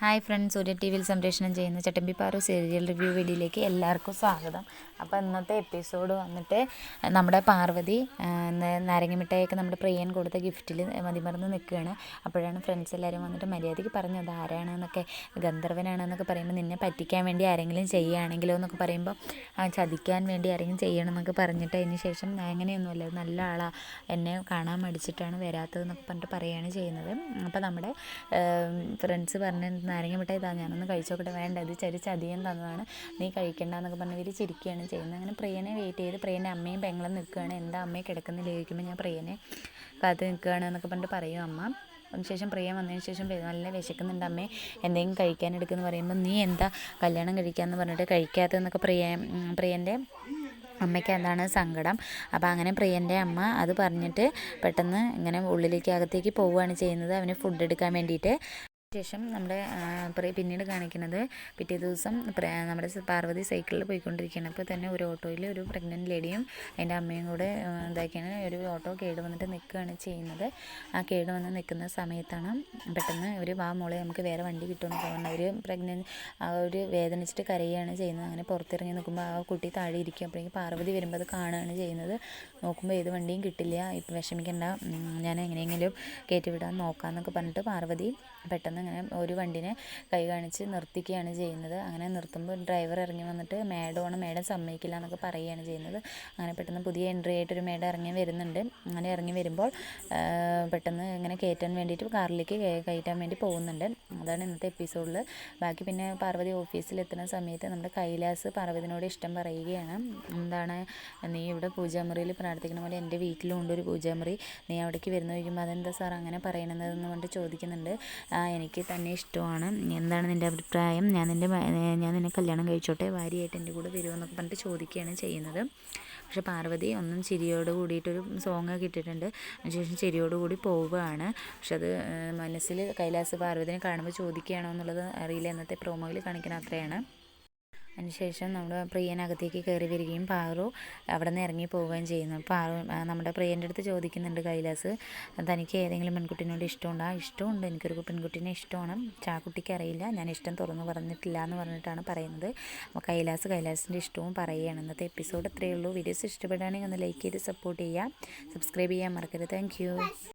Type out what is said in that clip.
Hi friends സൂര്യ T വിയിൽ സംപ്രേഷണം ചെയ്യുന്ന ചട്ടമ്പിപ്പാറു സീരിയൽ റിവ്യൂ വീഡിയോയിലേക്ക് എല്ലാവർക്കും സ്വാഗതം. അപ്പോൾ ഇന്നത്തെ എപ്പിസോഡ് വന്നിട്ട് നമ്മുടെ പാർവതി നാരങ്ങമിഠായൊക്കെ നമ്മുടെ പ്രിയൻ കൊടുത്ത ഗിഫ്റ്റിൽ മതിമറന്ന് നിൽക്കുകയാണ്. അപ്പോഴാണ് ഫ്രണ്ട്സ് എല്ലാവരും വന്നിട്ട് മര്യാദയ്ക്ക് പറഞ്ഞു അത് ആരാണെന്നൊക്കെ ഗന്ധർവനാണെന്നൊക്കെ പറയുമ്പോൾ നിന്നെ പറ്റിക്കാൻ വേണ്ടി ആരെങ്കിലും ചെയ്യുകയാണെങ്കിലോ എന്നൊക്കെ പറയുമ്പോൾ ചതിക്കാൻ വേണ്ടി ആരെങ്കിലും ചെയ്യണം എന്നൊക്കെ പറഞ്ഞിട്ട് അതിന് ശേഷം ഞാൻ അങ്ങനെയൊന്നുമില്ല നല്ല ആളാണ് എന്നെ കാണാൻ മടിച്ചിട്ടാണ് വരാത്തതെന്നൊക്കെ പറഞ്ഞിട്ട് പറയുകയാണ് ചെയ്യുന്നത്. അപ്പോൾ നമ്മുടെ ഫ്രണ്ട്സ് പറഞ്ഞ നാരങ്ങ മിഠായി താ ഞാനൊന്ന് കഴിച്ചോക്കട്ടെ. വേണ്ട ഇത് ചെറിയ അധികം തന്നതാണ്. നീ കഴിക്കണ്ട എന്നൊക്കെ പറഞ്ഞ് ഇവർ ചിരിക്കുകയാണ് ചെയ്യുന്നത്. അങ്ങനെ പ്രിയനെ വെയിറ്റ് ചെയ്ത് പ്രിയന്റെ അമ്മയും പെങ്ങളും നിൽക്കുകയാണ്. എന്താ അമ്മയെ കിടക്കുന്നില്ല ചോദിക്കുമ്പോൾ ഞാൻ പ്രിയനെ കാത്ത് നിൽക്കുകയാണ് എന്നൊക്കെ പറഞ്ഞിട്ട് പറയും അമ്മ. അതിനുശേഷം പ്രിയം വന്നതിന് ശേഷം നല്ല വിശക്കുന്നുണ്ട് അമ്മേ. എന്തെങ്കിലും കഴിക്കാൻ എടുക്കുമെന്ന് പറയുമ്പോൾ നീ എന്താ കല്യാണം കഴിക്കാമെന്ന് പറഞ്ഞിട്ട് കഴിക്കാത്തതെന്നൊക്കെ പ്രിയ പ്രിയന്റെ അമ്മയ്ക്ക് അതാണ് സങ്കടം? അപ്പോൾ അങ്ങനെ പ്രിയന്റെ അമ്മ അത് പറഞ്ഞിട്ട് പെട്ടെന്ന് ഇങ്ങനെ ഉള്ളിലേക്ക് അകത്തേക്ക് പോവുകയാണ് ചെയ്യുന്നത്. അവന് ഫുഡ് എടുക്കാൻ വേണ്ടിയിട്ട്. ശേഷം നമ്മുടെ പിന്നീട് കാണിക്കുന്നത് പിറ്റേ ദിവസം നമ്മുടെ പാർവതി സൈക്കിളിൽ പോയിക്കൊണ്ടിരിക്കുകയാണ്. അപ്പോൾ തന്നെ ഒരു ഓട്ടോയിൽ ഒരു പ്രഗ്നന്റ് ലേഡിയും അതിന്റെ അമ്മയും കൂടെ ഇതാക്കിയാണ് ഒരു ഓട്ടോ കേട് വന്നിട്ട് നിൽക്കുകയാണ് ചെയ്യുന്നത്. ആ കേട് വന്ന് നിൽക്കുന്ന സമയത്താണ് പെട്ടെന്ന് ഒരു വാ മോളെ നമുക്ക് വേറെ വണ്ടി കിട്ടുമെന്ന് പറഞ്ഞു അവർ പ്രഗ്നൻ ആ ഒരു വേദനിച്ചിട്ട് കരയുകയാണ് ചെയ്യുന്നത്. അങ്ങനെ പുറത്തിറങ്ങി നോക്കുമ്പോൾ ആ കുട്ടി താഴെ ഇരിക്കും. അപ്പോഴേക്കും പാർവതി വരുമ്പോൾ അത് കാണുകയാണ് ചെയ്യുന്നത്. നോക്കുമ്പോൾ ഏത് വണ്ടിയും കിട്ടില്ല. ഇപ്പം വിഷമിക്കേണ്ട. ഞാൻ എങ്ങനെയെങ്കിലും കയറ്റി വിടാൻ നോക്കാമെന്നൊക്കെ പറഞ്ഞിട്ട് പാർവതി പെട്ടെന്ന് ഇങ്ങനെ ഒരു വണ്ടിനെ കൈ കാണിച്ച് നിർത്തിക്കുകയാണ് ചെയ്യുന്നത്. അങ്ങനെ നിർത്തുമ്പോൾ ഡ്രൈവർ ഇറങ്ങി വന്നിട്ട് മേഡമാണ് മേഡം സമ്മതിക്കില്ല എന്നൊക്കെ പറയുകയാണ് ചെയ്യുന്നത്. അങ്ങനെ പെട്ടെന്ന് പുതിയ എൻട്രി ആയിട്ടൊരു മേഡം ഇറങ്ങി വരുന്നുണ്ട്. അങ്ങനെ ഇറങ്ങി വരുമ്പോൾ പെട്ടെന്ന് ഇങ്ങനെ കയറ്റാൻ വേണ്ടിയിട്ട് കാറിലേക്ക് കയറ്റാൻ വേണ്ടി പോകുന്നുണ്ട്. അതാണ് ഇന്നത്തെ എപ്പിസോഡിൽ. ബാക്കി പിന്നെ പാർവതി ഓഫീസിൽ എത്തുന്ന സമയത്ത് നമ്മുടെ കൈലാസ് പാർവതിനോട് ഇഷ്ടം പറയുകയാണ്. എന്താണ്? നീ ഇവിടെ പൂജാമുറിയിൽ പ്രാർത്ഥിക്കുന്ന പോലെ എന്റെ വീട്ടിലും ഉണ്ട് ഒരു പൂജാമുറി. നീ അവിടേക്ക് വരുന്ന ചോദിക്കുമ്പോൾ അതെന്താ സാർ അങ്ങനെ പറയണതെന്ന് കൊണ്ട് ചോദിക്കുന്നുണ്ട്. എനിക്ക് എനിക്ക് തന്നെ ഇഷ്ടമാണ്. എന്താണ് നിന്റെ അഭിപ്രായം? ഞാൻ നിന്റെ ഞാൻ നിന്നെ കല്യാണം കഴിച്ചോട്ടെ? ഭാര്യയായിട്ട് എന്റെ കൂടെ വരുമെന്നൊക്കെ പറഞ്ഞിട്ട് ചോദിക്കുകയാണ് ചെയ്യുന്നത്. പക്ഷെ പാർവതി ഒന്നും ചിരിയോട് കൂടിയിട്ടൊരു സോങ് കിട്ടിയിട്ടുണ്ട്. അതിനുശേഷം ചിരിയോട് കൂടി പോവുകയാണ്. പക്ഷെ അത് മനസ്സിൽ കൈലാസ് പാർവതിനെ കാണുമ്പോൾ ചോദിക്കുകയാണോ എന്നുള്ളത് അറിയില്ല. എന്നത്തെ പ്രോമോയിൽ കാണിക്കുന്ന അത്രയാണ്. അതിനുശേഷം നമ്മൾ പ്രിയനകത്തേക്ക് കയറി വരികയും പാറു അവിടെ നിന്ന് ഇറങ്ങി പോവുകയും ചെയ്യുന്നു. പാറു നമ്മുടെ പ്രിയന്റെ അടുത്ത് ചോദിക്കുന്നുണ്ട് കൈലാസ് തനിക്ക് ഏതെങ്കിലും പെൺകുട്ടീനോട് ഇഷ്ടമുണ്ട്? ആ ഇഷ്ടമുണ്ട്. എനിക്കൊരു പെൺകുട്ടീനെ ഇഷ്ടമാണ്. ചാക്കുട്ടിക്ക് അറിയില്ല. ഞാൻ ഇഷ്ടം തുറന്നു പറഞ്ഞിട്ടില്ല എന്ന് പറഞ്ഞിട്ടാണ് പറയുന്നത്. അപ്പോൾ കൈലാസ് കൈലാസിന്റെ ഇഷ്ടവും പറയുകയാണ്. ഇന്നത്തെ എപ്പിസോഡ് അത്രയേ ഉള്ളൂ. വീഡിയോസ് ഇഷ്ടപ്പെടുകയാണെങ്കിൽ ഒന്ന് ലൈക്ക് ചെയ്ത് സപ്പോർട്ട് ചെയ്യുക. സബ്സ്ക്രൈബ് ചെയ്യാൻ മറക്കരുത്. താങ്ക്